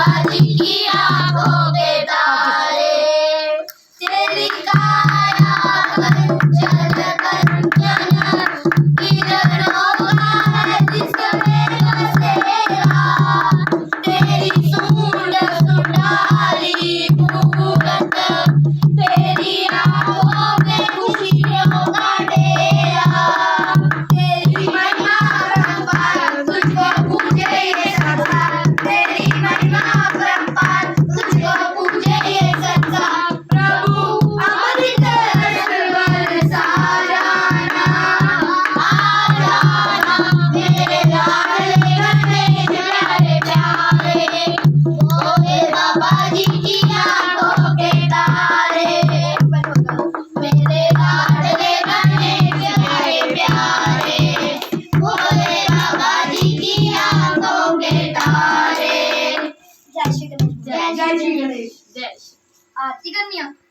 Somebody জয় Shri Ganesh জয় Shri আর